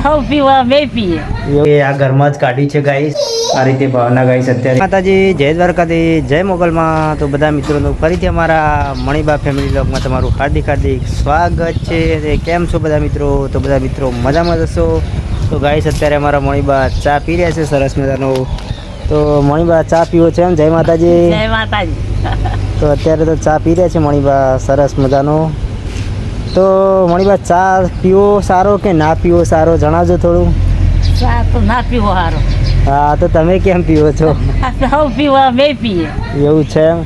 હવ પીવા પીએ એ આ ઘરમાં જ કાઢી છે ગાઈસ આ રીતે ભાવના ગાઈસ અત્યારે. માતાજી જય દ્વારકાધી જય મોગલમાં. તો બધા મિત્રોનું ફરીથી અમારા મણિબા ફેમિલી બ્લોગમાં તમારું હાર્દિક હાર્દિક સ્વાગત છે. કેમ છો બધા મિત્રો? તો બધા મિત્રો મજામાં જશો તો ગાઈસ અત્યારે અમારા મણીબા ચા પી રહ્યા છે સરસ મજાનો. તો મણીબા ચા પીવો છે એમ? જય માતાજી. જય માતાજી. તો અત્યારે તો ચા પી રહ્યા છે મણીબા સરસ મજાનો. તો મણીબા ચા પીવો સારો કે ના પીવો સારો? જણાવજો થોડું. ચા તો ના પીવો સારો હા તો તમે કેમ પીવો છો? હવ પીવા અમે પીએ. એવું છે એમ?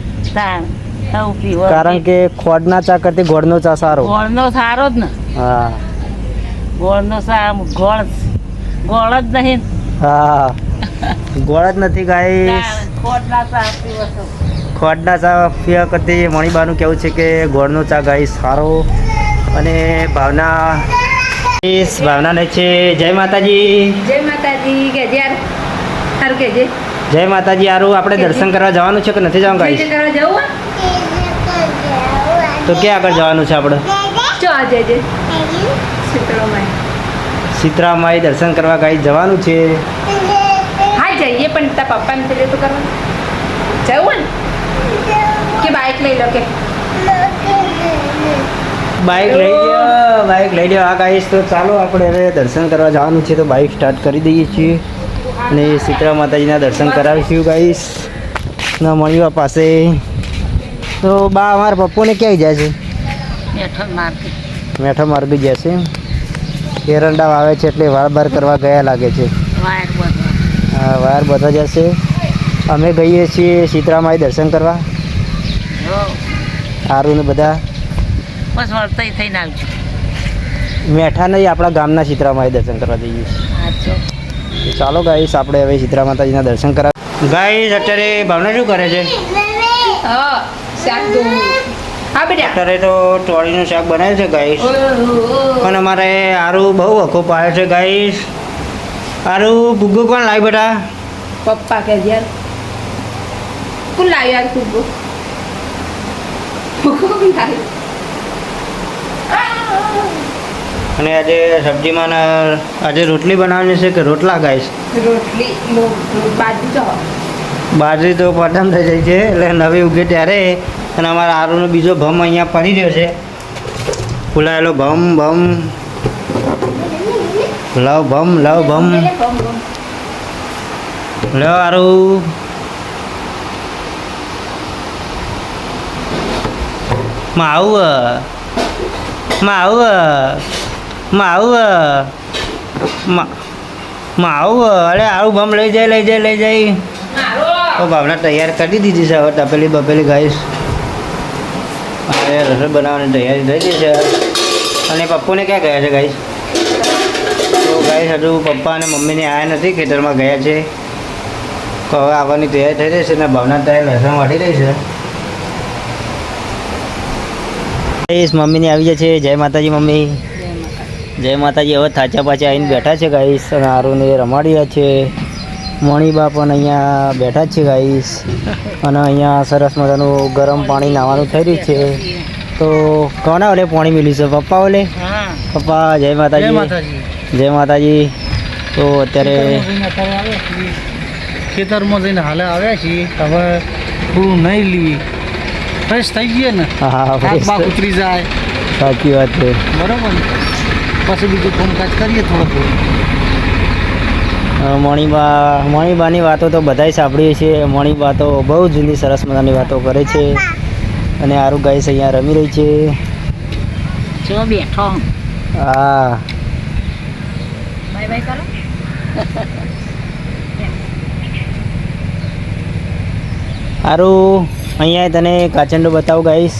કારણ કે ખોડના ચા કરતી ગોળનો ચા સારો. ગોળનો સારો જ ને. હા. ગોળનો ચા ગોળ ગોળ જ નહીં. હા. ગોળ જ નથી ગાઈ ખોડના ચા પીવો છો. ખોડના ચા પીવા કરતી મણીબાનું કેવું છે કે ગોળનો ચા ગાઈ સારો? અને ભાવના ભાવનાને છે. જય માતાજી. જય માતાજી. કે કે જે જય માતાજી આરું આપણે દર્શન કરવા જવાનું છે કે નથી જવાનું જવું? તો ક્યાં આગળ જવાનું છે આપણે? સીતરામાઈ દર્શન કરવા ગાઈ જવાનું છે. હા જઈએ પણ તાર પપ્પાને તે તો કરવાનું. જવું ને? કે બાઇક લઈ લો કે? બાઇક લઈ ગયો બાઇક લઈ ગયો આ ગાઈશ તો ચાલો આપણે હવે દર્શન કરવા જવાનું છે. તો બાઇક સ્ટાર્ટ કરી દઈએ છીએ. અને શીતળા માતાજીના દર્શન કરાવીશું ગાઈશ ના મળ્યા પાસે. તો બા અમારા પપ્પોને ક્યાંય જાય છે? મેઠો માર્ગ. જાય છે. એરંડા વાવે છે એટલે વાર બાર કરવા ગયા લાગે છે. હા વાર બધા જશે અમે ગઈએ છીએ સીતરામાઈ દર્શન કરવા. સારું ને બધા. બસ વળતઈ થઈને આવજો. મેઠા નહીં આપણા ગામના ચિત્રામાં દર્શન કરવા જઈએ ચાલો ગાઈસ આપણે હવે ચિત્રા માતાજીના દર્શન કરા ગાઈસ અત્યારે ભાવના શું કરે છે? અત્યારે તો ટોળીનું શાક બનાવ્યું છે ગાઈસ. પણ અમારે આરું બહુ વખો પાયો છે ગાઈસ. આરું ભૂગું કોણ લાવી બેટા? પપ્પા કે યાર કોણ લાવ્યો યાર ફૂગો કોણ લાવ્યો? અને આજે સબ્જીમાં આજે રોટલી બનાવવાની છે કે રોટલા ગાઈશ? રોટલી બાજરી તો પટમ થઈ જાય છે એટલે નવી ઉગે ત્યારે. અને અમારા આરુનો બીજો ભમ અહીંયા પડી રહ્યો છે. ફૂલાયેલો ભમ ભમ. લવ ભમ લવ ભમ. લો માં માવ માવ માવ માવ અરે આવું બમ લઈ જાય લઈ જાય લઈ જાય. તો ભાવના તૈયાર કરી દીધી છે હવે તપેલી બપેલી ગાઈશ. હવે રસોઈ બનાવવાની તૈયારી થઈ ગઈ છે. અને પપ્પુને ક્યાં ગયા છે ગાઈશ? તો ગાઈશ હજુ પપ્પા અને મમ્મીને આવ્યા નથી ખેતરમાં ગયા છે. તો હવે આવવાની તૈયારી થઈ રહી છે અને ભાવના તૈયાર લસણ વાટી રહી છે. ગાઈશ મમ્મીને આવી જાય છે જય માતાજી મમ્મી. જય માતાજી. હવે થાચા પાછા આવીને બેઠા છે ગાઈસ અને આરુને રમાડ્યા છે. મણીબા પણ અહીંયા બેઠા છે ગાઈસ. અને અહીંયા સરસ મજાનું ગરમ પાણી નાવાનું થઈ રહ્યું છે. તો કોના ઓલે પાણી મિલ્યું છે? પપ્પા ઓલે પપ્પા જય માતાજી. જય માતાજી. તો અત્યારે ખેતરમાં જઈને હાલે આવ્યા છીએ. હવે થોડું નહીં લઈએ ફ્રેશ થઈ ગઈએ ને? હા ઉતરી જાય. સાચી વાત છે. બરાબર પછી બીજું કામકાજ કરીએ થોડું થોડું. મણીબા મણીબાની વાતો તો બધાય સાંભળીએ છીએ. મણિબા તો બહુ જૂની સરસ મજાની વાતો કરે છે. અને આરું ગાઈસ અહીંયા રમી રહી છે. જો બેઠો હા. બાય બાય કરો. સારું અહીંયા તને કાચંડો બતાવું ગાઈશ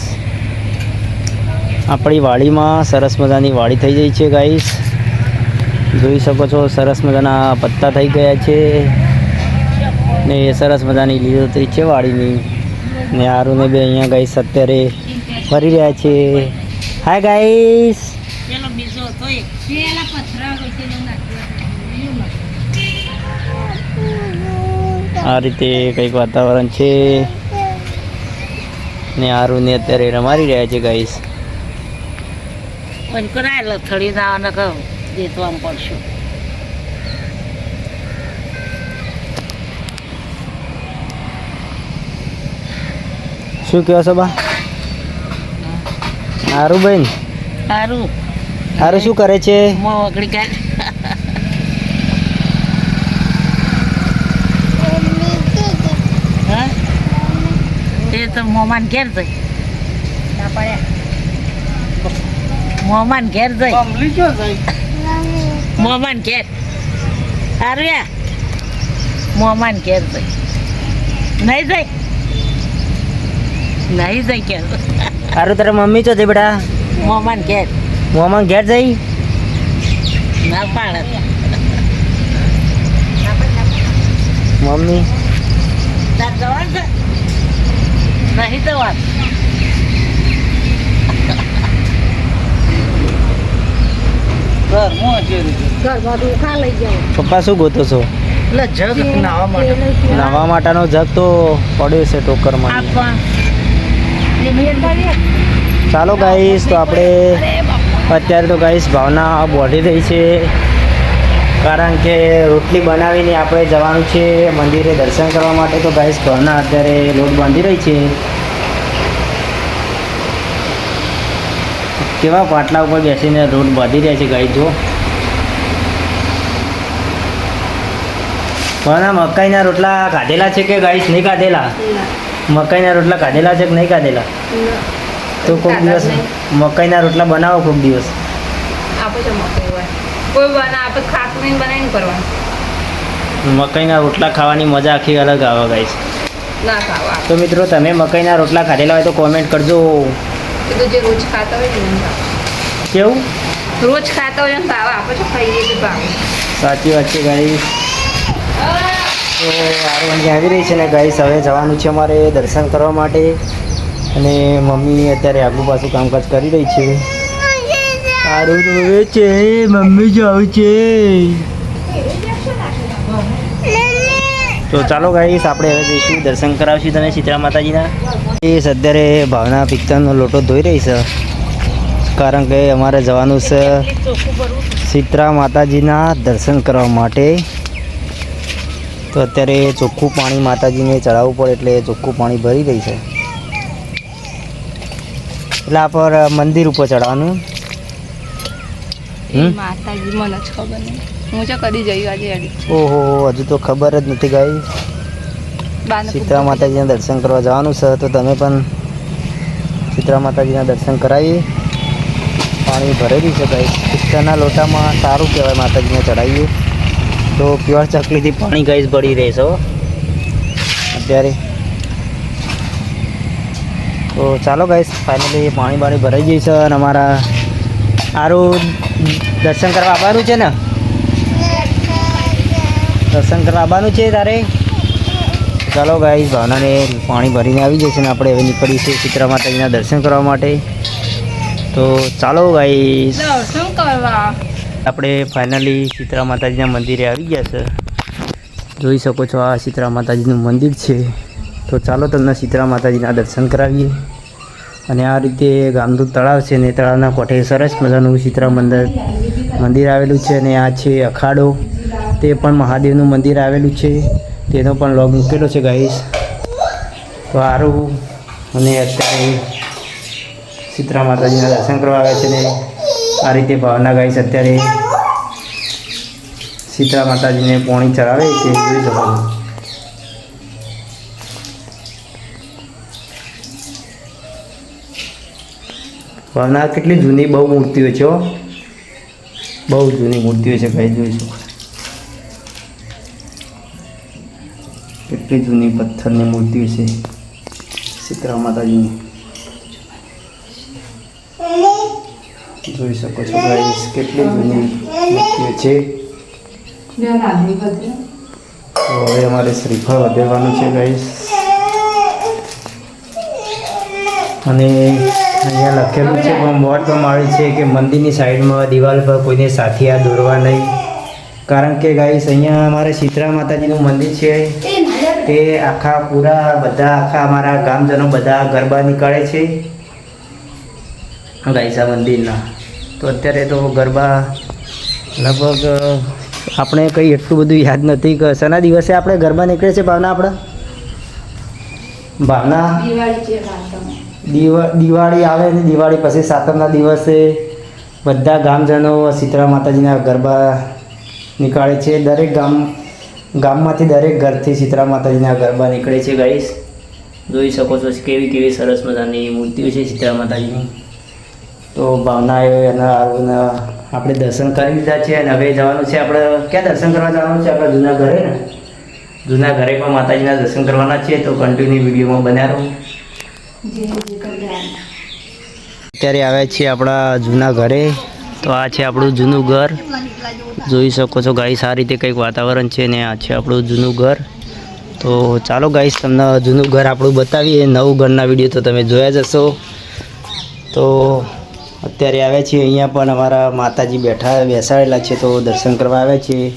આપણી વાડીમાં સરસ મજાની વાડી થઈ ગઈ છે ગાઈશ જોઈ શકો છો સરસ મજાના પત્તા થઈ ગયા છે. ને સરસ મજાની લીલોતરી છે વાડીની. ને આરુને બે અહીંયા ગાઈશ અત્યારે ફરી રહ્યા છે. હાય નાખ્યું આ રીતે કંઈક વાતાવરણ છે. ને આરુને અત્યારે રમારી રહ્યા છે ગાઈસ કરાય લથડી ના કહું દેતવામાં પડશું. શું કહો છો બા? હારું બેન? હારું. હારું શું કરે છે? મો વગડી કાઢ. એ તો મોમાન ઘેર જઈ મોમાન ઘેર જઈ મોમાન ઘેર. આર્યા મોમાન ઘેર જઈ નહીં જઈ નહીં જઈ ઘેર. સારું તારા મમ્મી ચો છે બેટા? મોમાન ઘેર. મોમાન ઘેર જઈ ના પાડે. મમ્મી. તાર જવાનું છે? નહીં તો વાત. પપ્પા શું ગોતો છો? એટલે જગ નાવા માટે. નાવા માટેનો જગ તો પડ્યો છે ટોકરમાં ચાલો ગાઈશ તો આપણે અત્યારે તો ગાઈશ ભાવના બોઢી રહી છે. કારણ કે રોટલી બનાવીને આપણે જવાનું છે મંદિરે દર્શન કરવા માટે. તો ગાઈસ ઘરના અત્યારે લોટ બાંધી રહી છે. કેવા પાટલા ઉપર બેસીને રોટ બાંધી રહ્યા છે ગાઈ જો. ભાવના મકાઈના રોટલા કાઢેલા છે કે ગાઈસ નહીં કાઢેલા મકાઈના રોટલા કાઢેલા છે કે નહીં કાઢેલા તો કોઈક દિવસ મકાઈના રોટલા બનાવો કોઈક દિવસ. આપો છો મકઈ. કોઈ બના આપણે નહીં બનાવીને કરવાનું મકાઈના રોટલા ખાવાની મજા આખી અલગ આવે ગાઈસ ના ખાવા. તો મિત્રો તમે મકાઈના રોટલા ખાધેલા હોય તો કોમેન્ટ કરજો. એ તો જે રોજ ખાતા હોય ને કેવું? રોજ ખાતા હોય ને ભાવે આપો છો ખાઈએ તો ભાવ. સાચી વાત છે ગાઈસ તો આરવાની આવી રહી છે ને ગાઈસ હવે જવાનું છે અમારે દર્શન કરવા માટે. અને મમ્મી અત્યારે આગુ પાછું કામકાજ કરી રહી છે. સારું રોવે છે મમ્મી જાવ છે. તો ચાલો ગાઈસ આપણે હવે જઈશું દર્શન કરાવશું તને શીતળા માતાજીના. એ અત્યારે ભાવના પિત્તળનો લોટો ધોઈ રહી છે. કારણ કે અમારે જવાનું છે શીતળા માતાજીના દર્શન કરવા માટે. તો અત્યારે ચોખ્ખું પાણી માતાજીને ચડાવવું પડે એટલે ચોખ્ખું પાણી ભરી રહી છે. એટલે આ પર મંદિર ઉપર ચડાવવાનું હમ? માતાજી મને જ ખબર. નહીં હું જો કદી જઈ આજે ઓહો હજુ તો ખબર જ નથી ગાઈ. બાને માતાજીના દર્શન કરવા જવાનું છે તો તમે પણ સીતરા માતાજીના દર્શન કરાવીએ પાણી ભરેલી છે ભાઈ પિત્તળના લોટામાં સારું કહેવાય માતાજીને ચડાવીએ. તો પ્યોર ચકલીથી પાણી ગાઈસ ભરી રહેશે અત્યારે. તો ચાલો ગાઈસ ફાઇનલી પાણી બાણી ભરાઈ ગઈ છે અને અમારા સારું દર્શન કરવા આવવાનું છે ને? દર્શન કરવા આવવાનું છે તારે? ચાલો ગાઈ ભાવનાને પાણી ભરીને આવી જશે ને આપણે હવે નીકળીશું ચિત્રા માતાજીના દર્શન કરવા માટે. તો ચાલો ગાઈ દર્શન કરવા? આપણે ફાઇનલી ચિત્રા માતાજીના મંદિરે આવી ગયા છે. જોઈ શકો છો આ શીતળા માતાજીનું મંદિર છે. તો ચાલો તમને શીતળા માતાજીના દર્શન કરાવીએ. અને આ રીતે ગામધૂત તળાવ છે ને તળાવના કોઠે સરસ મજાનું શીતળા મંદિર મંદિર આવેલું છે અને આ છે અખાડો. તે પણ મહાદેવનું મંદિર આવેલું છે. તેનો પણ લોગ મૂકેલો છે ગાઈસ તો સારું અને અત્યારે શીતળા માતાજીના દર્શન કરવા આવે છે ને આ રીતે ભાવના ગાઈસ અત્યારે શીતળા માતાજીને પોણી ચડાવે છે. જોઈ શકો ભાવના કેટલી જૂની બહુ મૂર્તિઓ છે બહુ જૂની મૂર્તિઓ છે ભાઈ, જોઈ શકો. કેટલી જૂની પથ્થરની મૂર્તિઓ છે. શીતળા માતાજીની જોઈ શકો છો ગાઈસ કેટલી જૂની મૂર્તિઓ છે. હવે અમારે શ્રીફળ વધેવાનું છે ગાઈસ અને અહીંયા લખેલું છે, પણ બોર્ડ પણ મારે છે કે મંદિરની સાઈડમાં દિવાલ પર કોઈને સાથિયા દોરવા નહીં. કારણ કે ગાઈસ અહીંયા અમારે શીતળા માતાજીનું મંદિર છે. તે આખા પૂરા બધા આખા અમારા ગામજનો બધા ગરબા નીકળે છે. ગાઈસા મંદિરના. તો અત્યારે તો ગરબા લગભગ આપણે કંઈ એટલું બધું યાદ નથી કે શના દિવસે આપણે ગરબા નીકળે છે ભાવના આપણા? ભાવના દિવાળી આવે ને દિવાળી પછી સાતમના દિવસે બધા ગામજનો શીતળા માતાજીના ગરબા નીકાળે છે. દરેક ગામ, ગામમાંથી દરેક ઘરથી શીતળા માતાજીના ગરબા નીકળે છે ગાઈસ. જોઈ શકો છો કેવી કેવી સરસ મજાની મૂર્તિઓ છે શીતળા માતાજીની. તો ભાવના એના આપણે દર્શન કરી લીધા છે અને હવે જવાનું છે આપણે, ક્યાં દર્શન કરવા જવાનું છે? આપણા જૂના ઘરે ને? જૂના ઘરે પણ માતાજીના દર્શન કરવાના છે તો કન્ટિન્યુ વિડીયોમાં બન્યા રહો અત્યારે આવ્યા છીએ આપણા જૂના ઘરે. તો આ છે આપણું જૂનું ઘર. જોઈ શકો છો ગાઈસ આ રીતે કંઈક વાતાવરણ છે ને આ છે આપણું જૂનું ઘર. તો ચાલો ગાઈસ તમને જૂનું ઘર આપણું બતાવીએ. નવું ઘરના વીડિયો તો તમે જોયા જ હશો. તો અત્યારે આવ્યા છીએ અહીંયા પણ અમારા માતાજી બેઠા બેસાડેલા છે તો દર્શન કરવા આવ્યા છીએ.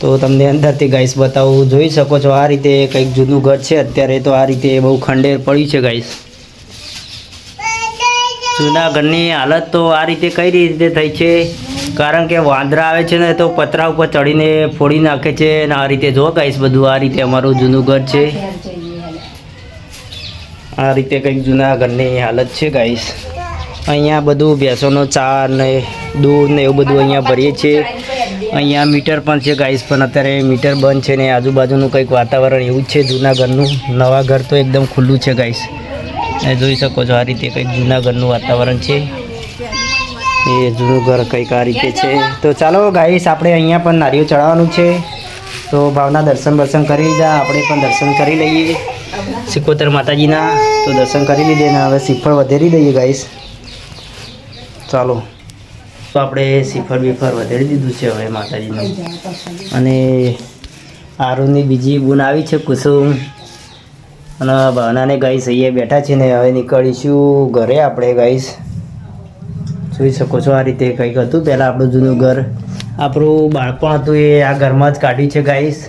તો તમને અંદરથી ગાઈસ બતાવું, જોઈ શકો છો આ રીતે કંઈક જૂનું ઘર છે. અત્યારે તો આ રીતે બહુ ખંડેર પડ્યું છે ગાઈસ જૂના ઘરની હાલત તો આ રીતે કઈ રીતે થઈ છે? કારણ કે વાંદરા આવે છે ને તો પતરા ઉપર ચડીને ફોડી નાખે છે અને આ રીતે જો ગાઈસ બધું આ રીતે અમારું જૂનું ઘર છે. આ રીતે કંઈક જૂના ઘરની હાલત છે ગાઈસ અહીંયા બધું ભેંસોનો ચા ને દૂધ ને એવું બધું અહીંયા ભરીએ છીએ. અહીંયા મીટર પણ છે ગાઈસ, પણ અત્યારે મીટર બંધ છે ને આજુબાજુનું કંઈક વાતાવરણ એવું જ છે, જૂના ઘરનું. નવા ઘર તો એકદમ ખુલ્લું છે ગાઈસ. એ જોઈ શકો છો આ રીતે કંઈક જૂના ઘરનું વાતાવરણ છે. એ જૂનું ઘર કંઈક આ રીતે છે. તો ચાલો ગાઈસ, આપણે અહીંયા પણ નારિયેળ ચડાવવાનું છે. તો ભાવના દર્શન દર્શન કરી લીધા આપણે પણ દર્શન કરી લઈએ. સિકોતર માતાજીના, તો દર્શન કરી લીધે ને હવે શ્રીફળ વધેરી દઈએ ગાઈસ. ચાલો. તો આપણે શ્રીફળ બિફર વધારી દીધું છે હવે માતાજીનું. અને આરુની બીજી બુન આવી છે કુસુમ. અને ભાવનાને ગાઈસ અહીંયા બેઠા છે ને હવે નીકળીશું ઘરે આપણે ગાઈસ. જોઈ શકો છો આ રીતે કંઈક હતું. પહેલાં આપણું જૂનું ઘર આપણું બાળપણ હતું એ આ ઘરમાં જ કાઢ્યું છે ગાઈસ.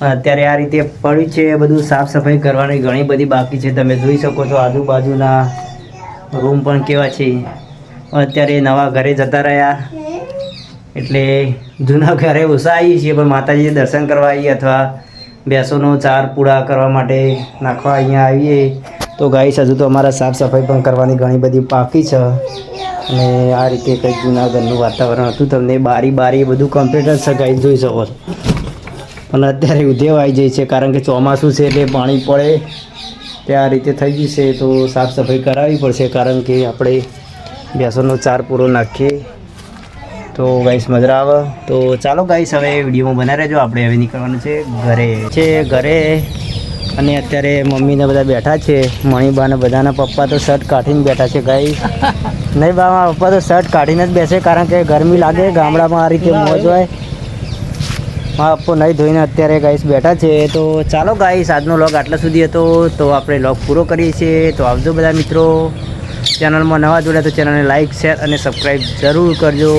અત્યારે આ રીતે પડ્યું છે બધું સાફ સફાઈ કરવાની ઘણી બધી બાકી છે. તમે જોઈ શકો છો આજુબાજુના રૂમ પણ કેવા છે. અત્યારે નવા ઘરે જતા રહ્યા. એટલે જૂના ઘરે ઓછા આવીએ છીએ, પણ માતાજી દર્શન કરવા આવીએ અથવા ભેંસોનો ચાર પૂળા કરવા માટે નાખવા અહીંયા આવીએ. તો ગાઈસ, હજુ તો અમારા સાફ સફાઈ પણ કરવાની ઘણી બધી બાકી છે. અને આ રીતે કંઈક જૂના ઘરનું વાતાવરણ હતું. તમને બારી બારી બધું કમ્પ્લીટ જ છે ગાઈસ, જોઈ શકો છો. પણ અત્યારે ઉધેવ આવી જાય છે, કારણ કે ચોમાસું છે એટલે પાણી પડે. તે આ રીતે થઈ જશે તો સાફ સફાઈ કરાવવી પડશે, કારણ કે આપણે ભેંસોનો ચાર પૂરો નાખીએ. તો ગાઈસ મજા આવે. તો ચાલો ગાઈસ હવે વિડીયોમાં બના રહેજો. આપણે હવે નીકળવાનું છે ઘરે. છે ઘરે અને અત્યારે મમ્મીને બધા બેઠા છે. મણીબા ને બધાના પપ્પા તો શર્ટ કાઢીને બેઠા છે ગાઈસ નહીં બા મારા પપ્પા તો શર્ટ કાઢીને જ બેસે કારણ કે ગરમી લાગે ગામડામાં આ રીતે મોજ હોય. મારા પપ્પો નહીં ધોઈને અત્યારે ગાઈસ બેઠા છે. તો ચાલો ગાઈસ આજનો લોગ આટલા સુધી હતો. તો આપણે લોગ પૂરો કરીએ છીએ. તો આવજો બધા મિત્રો. ચેનલમાં નવા જોડ્યા તો ચેનલને લાઇક શેર અને સબસ્ક્રાઈબ જરૂર કરજો.